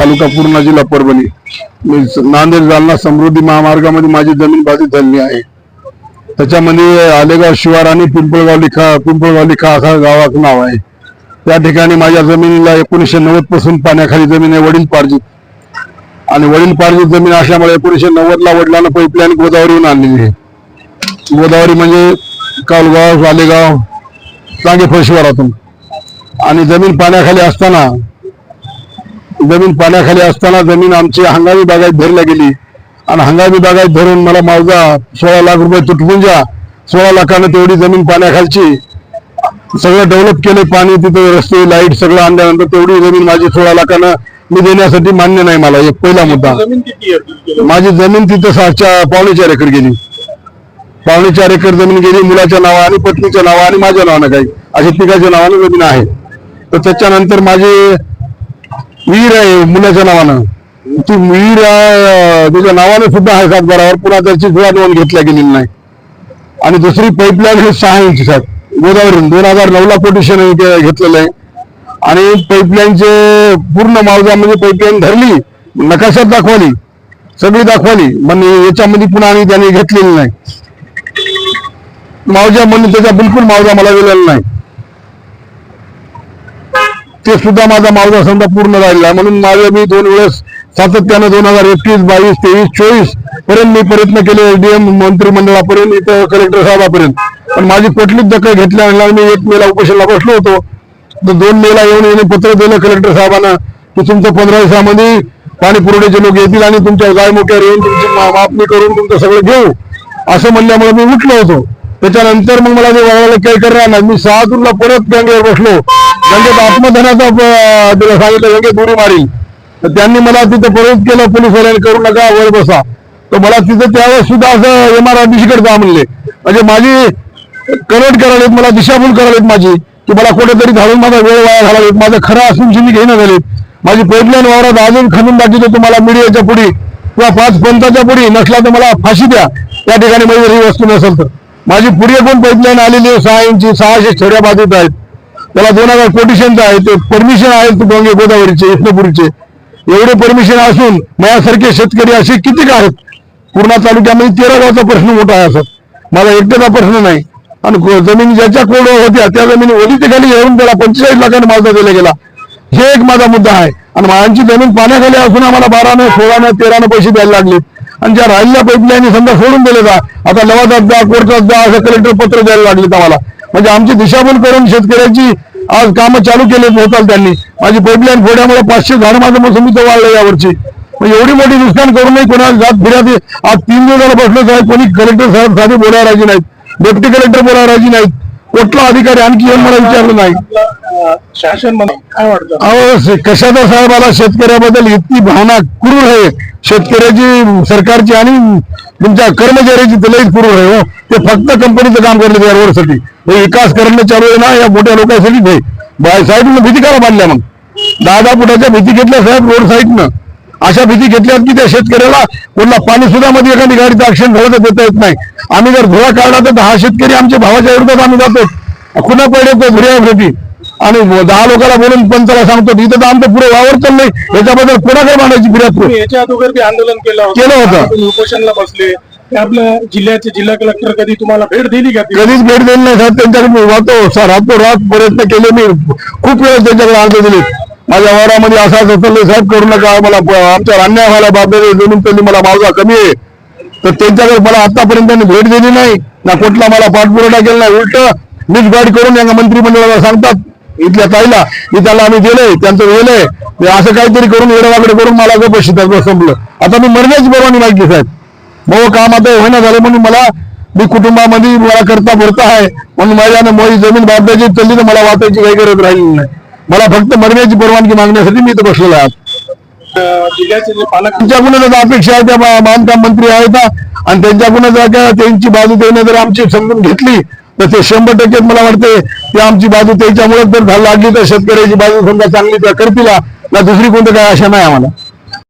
तालुका पूर्णा जिल्हा परभणी. मी नांदेड जालना समृद्धी महामार्गामध्ये माझी जमीन बाधित झालेली आहे. त्याच्यामध्ये आलेगाव शिवार आणि पिंपळगाव लिखा पिंपळगाव लिखा असा गावाचं नाव आहे. त्या ठिकाणी माझ्या जमिनीला एकोणीसशे नव्वदपासून पाण्याखाली जमीन आहे वडील पार्जित आणि वडील पार्जित जमीन असल्यामुळे एकोणीसशे नव्वद ला वडिलांना पाईपलाईन गोदावरीहून आणलेली आहे. गोदावरी म्हणजे कालगाव वालेगाव चांगे फळशिवारातून आणि जमीन पाण्याखाली असताना जमीन पाण्याखाली असताना जमीन आमची हंगामी बागायत धरल्या गेली. आणि हंगामी बागायत धरून मला माझा सोळा लाख रुपये तुटपुंजा सोळा लाखानं तेवढी जमीन पाण्याखालची. सगळं डेव्हलप केले पाणी तिथे रस्ते लाइट सगळं आणल्यानंतर तेवढी जमीन माझी सोळा लाखानं मी देण्यासाठी मान्य नाही मला. एक पहिला मुद्दा. माझी जमीन तिथं सातच्या पावणे चार एकर गेली. पावणे चार एकर जमीन गेली मुलाच्या नावा आणि पत्नीच्या नावा आणि माझ्या नावानं काही. अशी तिघाच्या नावानं जमीन आहे. तर त्याच्यानंतर माझी विहीर आहे मुलाच्या नावानं. ती विहीर अं, त्याच्या नावाने सुद्धा आहे सातबारावर पुन्हा त्याची सुद्धा नोंद घेतल्या गेलेली नाही. आणि दुसरी पाईपलाईन हे सहा इंच साहेब गोदावरी दोन हजार नऊ ला कोटेशन घेतलेलं आहे. आणि पाईपलाईनचे पूर्ण मावजा म्हणजे पाईपलाईन धरली नकाशात दाखवली सगळी दाखवली. म्हणजे याच्यामध्ये पुन्हा आणि त्यांनी घेतलेली नाही. मावजा म्हणून त्याचा बिलकुल मावजा मला दिलेला नाही. ते सुद्धा माझा मावजा समजा पूर्ण राहिला आहे. म्हणून माझे मी दोन वेळेस सातत्यानं दोन हजार एकवीस बावीस तेवीस चोवीसपर्यंत मी प्रयत्न केले एसडीएम मंत्रिमंडळापर्यंत इथं कलेक्टर साहेबापर्यंत. पण माझी कुठलीच दखल घेतल्यानंतर मी एक मेला उपोषणला बसलो होतो. तर दोन मेला येऊन येणे पत्र दिलं कलेक्टर साहेबांना की तुमचं पंधरा दिवसामध्ये पाणी पुरवठ्याचे लोक येतील आणि तुमच्या गायमुख्यावर येऊन तुमची मापणी करून तुमचं सगळं घेऊ. असं म्हणल्यामुळे मी उठलो होतो. त्याच्यानंतर मग मला ते वळवायला काही करणार नाही. मी सहा जूनला परत गंगेवर बसलो. म्हणजे आत्मधनाचा तिला सांगितलं गंगेत उडी मारील. तर त्यांनी मला तिथं परत केलं पोलीसवाल्यांनी करू नका वर बसा. तर मला तिथं त्यावेळेस सुद्धा असं एम आर आर जा म्हणले म्हणजे माझी कन्वर्ट करायलेत मला दिशाभूल करायलेत माझी की मला कुठेतरी घालून माझा वेळ वाया घालावेत माझं खरं असून मी घेणं झालेत. माझी पाईपलाईन वावरात अजून खणून दाखवतो तुम्हाला मीडियाच्या पुढे किंवा पाच पंथाच्या पुढे नसला तर मला फाशी द्या. त्या ठिकाणी माझी ही वस्तू नसेल तर. माझी पुढे पण पाईपलाईन आलेली आहे सहा इंची सहाशे छोड्या बाधित आहेत. त्याला दोन हजार कोटेशनचं आहे ते परमिशन आहे डोंगे गोदावरीचे इस्नपुरीचे एवढे परमिशन असून माझ्यासारखे शेतकरी असे किती आहेत? पूर्णा तालुक्यामध्ये तेरा गावचा प्रश्न मोठा आहे असं. माझा एकट्याचा प्रश्न नाही. आणि जमीन ज्याच्या कोड होत्या त्या जमिनी ओलीच्या खाली येऊन त्याला पंचेचाळीस लाखाने माझा दिला गेला. हे एक माझा मुद्दा आहे. आणि माझ्यांची जमीन पाण्याखाली असून आम्हाला बारानं सोळानं तेरानं पैसे द्यायला लागले. आणि ज्या राहिलेल्या पाईपलाईन समजा सोडून दिले जा आता लवादात जा कोर्टात जा असं कलेक्टर पत्र द्यायला लागले आम्हाला. म्हणजे आमची दिशाभूल करून शेतकऱ्याची आज कामं चालू केले होताल त्यांनी. माझी पाईपलाईन फोड्यामुळे पाचशे झाड माझं मोसंबीचं वाढलं यावरची. म्हणजे एवढी मोठी नुकसान करू नये कोणाला जात फिर्याद आज तीन दिवसाला बसलो साहेब कोणी कलेक्टर साहेब साधे बोलायला राजी नाहीत. डेप्टी कलेक्टर बोलायला राजी नाहीत. कुठला अधिकारी आणखी येऊन मला विचारलं नाही. शासन अहो कशाचा साहेबाला शेतकऱ्याबद्दल इतकी भावना क्रूर आहे. शेतकऱ्याची सरकारची आणि तुमच्या कर्मचाऱ्याची त्यालाही क्रूर आहे हो. ते फक्त कंपनीचं काम करले त्या रोडसाठी. विकास करणं चालू आहे ना या मोठ्या लोकांसाठी नाही. बाय साईडनं भीती करा बांधल्या मग? दहा दहा फुटाच्या भीती घेतल्या साहेब रोड साईडनं. अशा भीती घेतल्यात की त्या शेतकऱ्याला कोणला पाणी सुद्धा मध्ये एखादी गाडीचं ऍक्शन झालं तर देता येत नाही. आम्ही जर धुळा काढला तर दहा शेतकरी आमच्या भावाच्या विरोधात आम्ही जातो खुना पडले तो धुऱ्यावरती आणि दहा लोकांना बोलून पंचाला सांगतो इथं तर आमचं पुढे वावर चाललंय याच्याबद्दल कोणाकडे मांडायची फिर्याद याच्या अगोदर आंदोलन केलं केलं होतं. उपोषणला बसले. आपल्या जिल्ह्याचे जिल्हा कलेक्टर कधी तुम्हाला भेट दिली का? कधीच भेट दिली नाही साहेब. त्यांच्याकडे मी वाहतो रातोरात प्रयत्न केले मी. खूप वेळेस त्यांच्याकडे अर्ज दिले. माझ्या वारामध्ये असा असं साहेब करू नका. मला आमच्या आमच्यावर अन्याय व्हायला बाबा जमीन त्यांनी मला मावजा कमी आहे. तर त्यांच्याकडे मला आतापर्यंत त्यांनी भेट दिली नाही. ना कुठला मला पाठपुरवठा केला नाही. उलट मीच गाईड करून यांना मंत्रिमंडळाला सांगतात. इथल्या ताईला. मी त्याला आम्ही दिलंय त्यांचं गेलंय असं काहीतरी करून वेळावाकडे करून मला गप बस संपलं. आता मी मरण्याची परवानगी मागितली साहेब. भाऊ काम आता होईना झालं म्हणून मला मी कुटुंबामध्ये मला करता भरता आहे. म्हणून माझ्या माझी जमीन बांधायची चालली तर मला वाचायची काही गरज राहिली नाही. मला फक्त मरण्याची परवानगी मागण्यासाठी मी इथं बसलेलो आहे आज. अपेक्षा आहे त्या बांधकाम मंत्री आहेत आणि त्यांच्याकडूनच जर का त्यांची बाजू त्याने जर आमची समजून घेतली तर ते शंभर टक्के मला वाटते की आमची बाजू त्याच्यामुळे जर लागली तर शेतकऱ्याची बाजू समजा चांगली त्या करतील ना दुसरी कोणती काय आशा नाही आम्हाला.